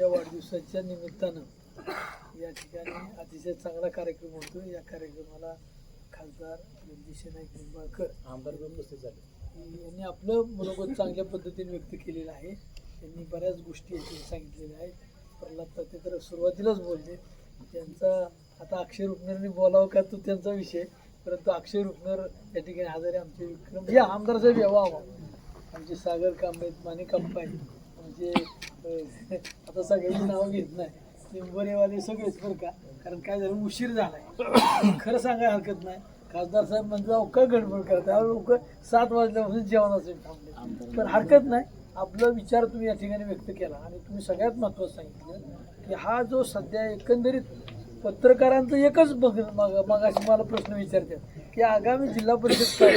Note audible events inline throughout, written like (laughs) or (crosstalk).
यांच्या वाढदिवसाच्या निमित्तानं या ठिकाणी अतिशय चांगला कार्यक्रम होतो या कार्यक्रमाला खासदार जगदीश नाईक निंबाळकर आमदार उपस्थित झाले. यांनी आपलं मनोगत चांगल्या पद्धतीने व्यक्त केलेलं आहे. त्यांनी बऱ्याच गोष्टी याच्यात सांगितलेल्या आहेत. प्रल्हाद ताते तर सुरुवातीलाच बोलले. त्यांचा आता अक्षय रुपनरने बोलावं का तो त्यांचा विषय. परंतु अक्षय रुपनर या ठिकाणी हजारे आमचे विक्रम जे आमदार साहेब यावा आमचे सागर कांबळे आहेत माने कांबा म्हणजे (laughs) आता सगळ्यांची नावं घेत नाही. निंबोरेवाले सगळेच बरं का? कारण काय झालं उशीर झालाय. (coughs) खरं सांगायला हरकत नाही. खासदार साहेब म्हणजे अवका गडबड करतात लोक सात वाजल्यापासून जेवणाचे थांबले. पण हरकत नाही. आपला विचार तुम्ही या ठिकाणी व्यक्त केला. आणि तुम्ही सगळ्यात महत्त्वाचं सांगितलं की हा जो सध्या एकंदरीत पत्रकारांचं एकच बघ मग मगाशी मला प्रश्न विचारतात की आगामी जिल्हा परिषद काय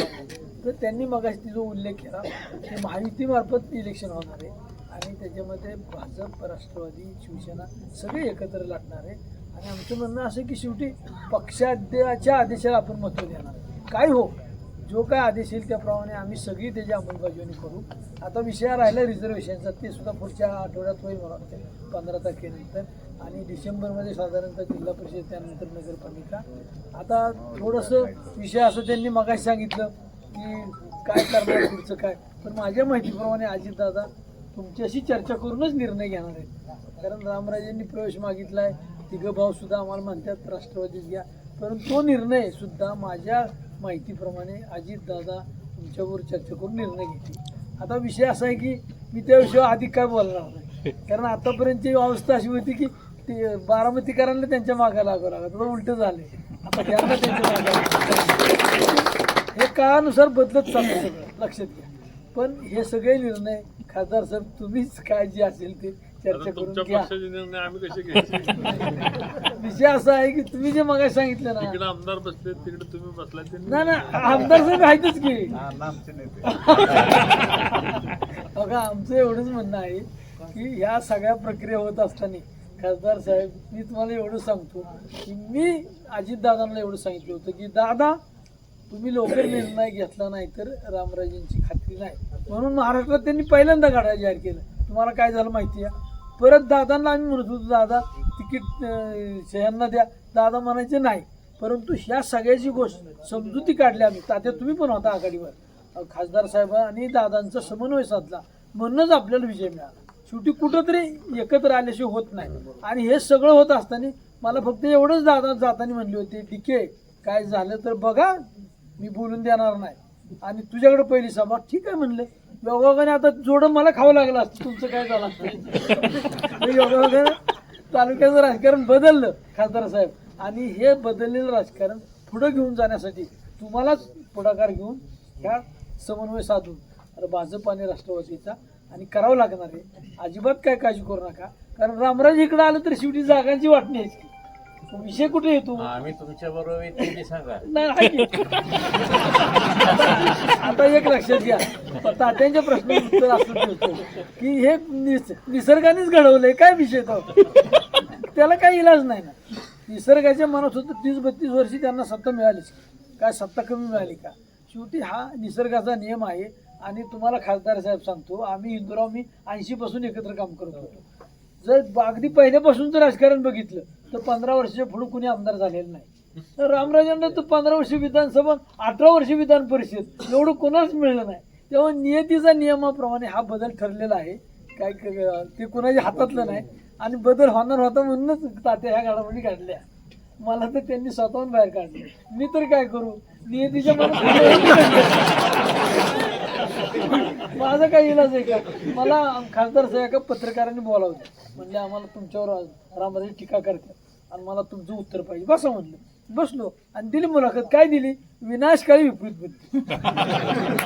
तर त्यांनी मगाशी जो उल्लेख केला की माहितीमार्फत इलेक्शन होणार आहे. आणि त्याच्यामध्ये भाजप राष्ट्रवादी शिवसेना सगळे एकत्र लागणार आहे. आणि आमचं म्हणणं असं की शेवटी पक्षाच्या आदेशाला आपण महत्त्व देणार काय हो? जो काय आदेश येईल त्याप्रमाणे आम्ही सगळी त्याची अंमलबजावणी करू. आता विषय राहिला रिझर्वेशनचा ते सुद्धा पुढच्या आठवड्यात होईल मला वाटतं पंधरा तारखेनंतर. आणि डिसेंबरमध्ये साधारणतः जिल्हा परिषद त्यानंतर नगरपालिका आता थोडंसं विषय असं त्यांनी मगाशी सांगितलं की काय करणार पुढचं काय. पण माझ्या माहितीप्रमाणे अजितदादा तुमच्याशी चर्चा करूनच निर्णय घेणार आहेत. कारण रामराजेंनी प्रवेश मागितला आहे तिघं भाऊ सुद्धा आम्हाला म्हणतात राष्ट्रवादीत घ्या परंतु तो निर्णय सुद्धा माझ्या माहितीप्रमाणे अजितदादा तुमच्यावर चर्चा करून निर्णय घेतील. आता विषय असा आहे की मी त्याविषयी आधी अधिक काय बोलणार नाही. कारण आतापर्यंतची अवस्था अशी होती की ते बारामतीकरांना त्यांच्या मागा लागावं लागत आता उलट झाले आता त्यांना त्यांच्या मागा हे काळानुसार बदलत चाललं सगळं. लक्षात घ्या. पण हे सगळे निर्णय खासदार साहेब तुम्हीच काय जे असेल ते चर्चा करून तुमच्या घ्या. पक्षाचे निर्णय आम्ही कसे घ्यायचे (laughs) विषय असा आहे की तुम्ही जे मग सांगितलं ना. तिकडे आमदार बसले तिकडे तुम्ही बसला ते नाही ना आमदार साहेब आहेतच की. (laughs) बघा आमचं एवढंच म्हणणं आहे की ह्या सगळ्या प्रक्रिया होत असताना खासदार साहेब मी तुम्हाला एवढं सांगतो की मी अजितदादांना एवढं सांगितलं होतं की दादा तुम्ही लवकर निर्णय घेतला नाही तर रामराजेंची खात्री नाही. म्हणून महाराष्ट्रात त्यांनी पहिल्यांदा गाड्या जाहीर केलं. तुम्हाला काय झालं माहिती आहे परत दादांना आम्ही म्हणत होतो दादा तिकीट अं, शह्यांना द्या. दादा म्हणायचे नाही. परंतु ह्या सगळ्याची गोष्ट समजुती काढली आम्ही. तात्या तुम्ही पण होता आघाडीवर. खासदार साहेब आणि दादांचा समन्वय साधला. म्हणूनच आपल्याला विजय मिळाला. शेवटी कुठंतरी एकत्र आल्याशिवाय होत नाही. आणि हे सगळं होत असताना मला फक्त एवढंच दादा जाताना म्हणले होते आहे काय झालं तर बघा मी बोलून देणार नाही. आणि तुझ्याकडे पहिली सभा ठीक आहे म्हणले. योगायोगाने आता जोडं मला खावं लागलं असतं. तुमचं काय झालं असतं? (laughs) योगायोगाने तालुक्याचं राजकारण बदललं खासदार साहेब. आणि हे बदललेलं राजकारण पुढं घेऊन जाण्यासाठी तुम्हालाच पुढाकार घेऊन ह्या समन्वय साधून भाजप आणि राष्ट्रवादीचा आणि करावं लागणार आहे. अजिबात काय काळजी करू नका. कारण रामराज इकडे आलं तर शेवटी जागांची वाटणी आहे. विषय कुठे येतो आम्ही तुमच्या बरोबर येते ते सांगा. (laughs) नाही की. आता एक लक्षात घ्या. तात्यांच्या प्रश्न उत्तर असं की हे निस निसर्गानेच घडवलंय. काय विषय तो? त्याला काही इलाज नाही ना. निसर्गाच्या मनात होतं तीस बत्तीस वर्षी त्यांना सत्ता मिळालीच. काय सत्ता कमी मिळाली का? शेवटी हा निसर्गाचा नियम आहे. आणि तुम्हाला खासदार साहेब सांगतो आम्ही इंदुराव मी ऐंशी पासून एकत्र काम करत होतो. जर अगदी पहिल्यापासूनचं राजकारण बघितलं तर पंधरा वर्षाच्या पुढे कुणी आमदार झालेलं नाही. तर रामराजांना तर पंधरा वर्ष विधानसभा अठरा वर्ष विधान परिषद एवढं कोणाच मिळलं नाही. तेव्हा नियतीचा नियमाप्रमाणे हा बदल ठरलेला आहे. काय ते कोणाच्या हातातलं नाही. आणि बदल होणार होता म्हणूनच तात्या ह्या घडामोडी काढल्या. मला तर त्यांनी स्वतःहून बाहेर काढले. मी तर काय करू? नियतीच्या मला माझा काही इलाज आहे का? मला खासदार साहेब एका पत्रकारांनी बोलावलं. म्हणजे आम्हाला तुमच्यावर रामराजे टीका करतात आणि मला तुमचं उत्तर पाहिजे. बसा म्हणलं. बसलो आणि दिली मुलाखत. काय दिली? विनाशकाळी विपरीत बुद्धी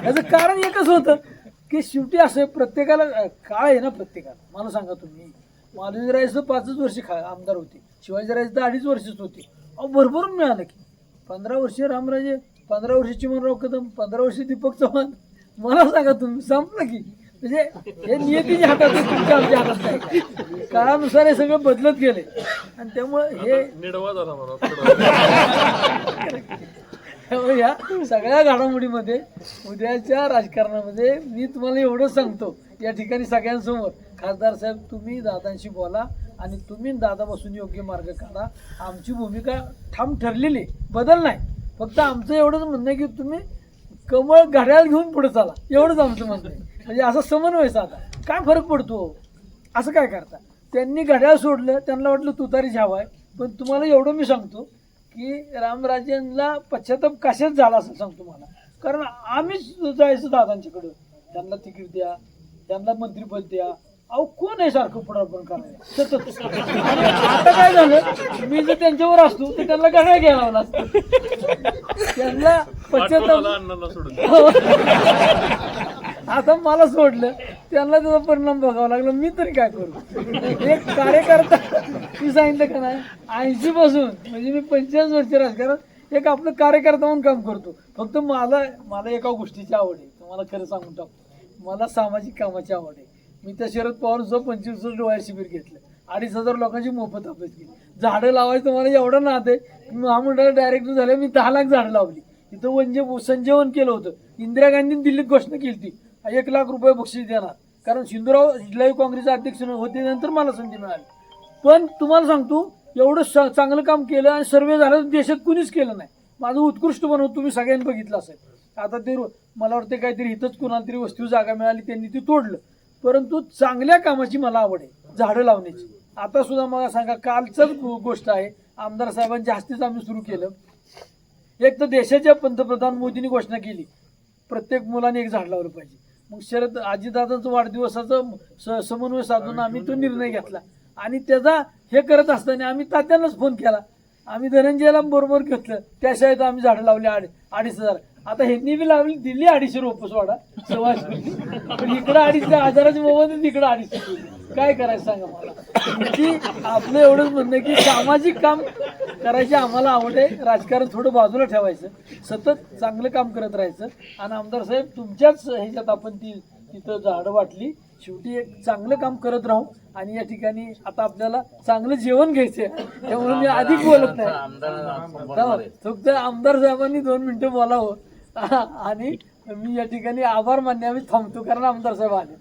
याचं कारण एकच होतं की शेवटी असं आहे, प्रत्येकाला काळ आहे ना प्रत्येकाला. मला सांगा तुम्ही मालवीरायचं पाचच वर्ष खा आमदार होते. शिवाजीराजे तर अडीच वर्षच होते. अहो भरभरून मिळालं की. पंधरा वर्ष रामराजे पंधरा वर्ष चिमनराव कदम पंधरा वर्ष दीपक चव्हाण. मला सांगा तुम्ही संपलं की? म्हणजे हे नियतीच्या हातात आहे, तुमच्या आमच्या हातात. नाही काळानुसार हे सगळं बदलत गेले. आणि त्यामुळे हे निडवा झाला मला. त्यामुळे या सगळ्या घडामोडीमध्ये उद्याच्या राजकारणामध्ये मी तुम्हाला एवढं सांगतो. या ठिकाणी सगळ्यांसमोर खासदार साहेब तुम्ही दादांशी बोला आणि तुम्ही दादापासून योग्य मार्ग काढा. आमची भूमिका ठाम ठरलेली आहे. बदल नाही. फक्त आमचं एवढंच म्हणणं आहे की तुम्ही कमळ घड्याळ घेऊन पुढे चाला. एवढंच आमचं म्हणणं आहे. म्हणजे असं समन्वय साधा. काय फरक पडतो? असं काय करता? त्यांनी घड्याळ सोडलं त्यांना वाटलं तुतारी हवा आहे पण तुम्हाला एवढं मी सांगतो की रामराजेंना पश्चाताप कशाच झाला असं सांगतो मला कारण आम्हीच जायचं दादांच्याकडं. त्यांना तिकीट द्या त्यांना मंत्रीपद द्या. अहो कोण आहे सारखं पुढारपण करायला? सतत. आता काय झालं? मी जर त्यांच्यावर असतो तर त्यांना घड्याळ घ्यायला लावला असतं. त्यांना पश्चाताप अण्णांना सोडून. आता मला सोडलं त्यांना त्याचा परिणाम बघावा लागला मी तरी काय करू? एक कार्यकर्ता मी सांगितलं का नाही ऐंशी पासून म्हणजे मी पंचेचाळीस वर्ष राजकारण एक आपलं कार्यकर्ता म्हणून काम करतो. फक्त मला मला एका गोष्टीची आवड आहे तुम्हाला खरं सांगून टाकतो. मला सामाजिक कामाची आवड आहे. मी त्या शरद पवार पंचवीस डोळ्या शिबिर घेतलं. अडीच हजार लोकांची मोफत अभ्यास केली. झाडं लावायचं मला एवढं नाद आहे. महामंडळात डायरेक्टर झाले मी दहा लाख झाडं लावली. इथं वंजे संजीवन केलं होतं. इंदिरा गांधींनी दिल्लीत घोषणा केली होती. एक लाख रुपये बक्षीस देणार. कारण सिंधुराव जिल्हा काँग्रेसचे अध्यक्ष होते नंतर मला संधी मिळाली. पण तुम्हाला सांगतो एवढं चांगलं काम केलं आणि सर्वे झालं तर देशात कुणीच केलं नाही. माझं उत्कृष्ट बनवून तुम्ही सगळ्यांनी बघितलं असेल. आता ते रो- मला वाटतं काहीतरी इथंच कुणाला तरी वस्तू जागा मिळाली त्यांनी ती तोडलं. परंतु चांगल्या कामाची मला आवड आहे झाडं लावण्याची. आता सुद्धा मला सांगा कालचंच गो- गोष्ट आहे. आमदार साहेबांच्या हस्तेच आम्ही सुरू केलं. एक तर देशाच्या पंतप्रधान मोदींनी घोषणा केली. प्रत्येक मुलाने एक झाड लावलं पाहिजे. मग शरद आजीदादांचं वाढदिवसाचं स- समन्वय साधून आम्ही तो निर्णय घेतला. आणि त्याचा हे करत असताना आम्ही तात्यांनाच फोन केला. आम्ही धनंजयला बरोबर घेतलं. त्या शाळेत आम्ही झाडं लावली अडीच हजार. आता ह्यांनी बी लावली दिली अडीचशे रोपं सोडा. सव्वाशे. पण इकडं अडीचशे हजाराची मोबाईल तिकडं अडीचशे. काय करायचं सांगा मला? की आपलं एवढंच म्हणणं की सामाजिक काम करायची आम्हाला आवड आहे. राजकारण थोडं बाजूला ठेवायचं. सतत चांगलं काम करत राहायचं. आणि आमदार साहेब तुमच्याच ह्याच्यात आपण ती तिथं झाडं वाटली. शेवटी एक चांगलं काम करत राहू आणि या ठिकाणी आता आपल्याला चांगलं जेवण घ्यायचंय त्यामुळे मी अधिक बोलत नाही. फक्त आमदार साहेबांनी दोन मिनिटं बोलावं. (laughs) आणि मी या ठिकाणी आभार मान्य थांबतो कारण आमदार साहेब आले.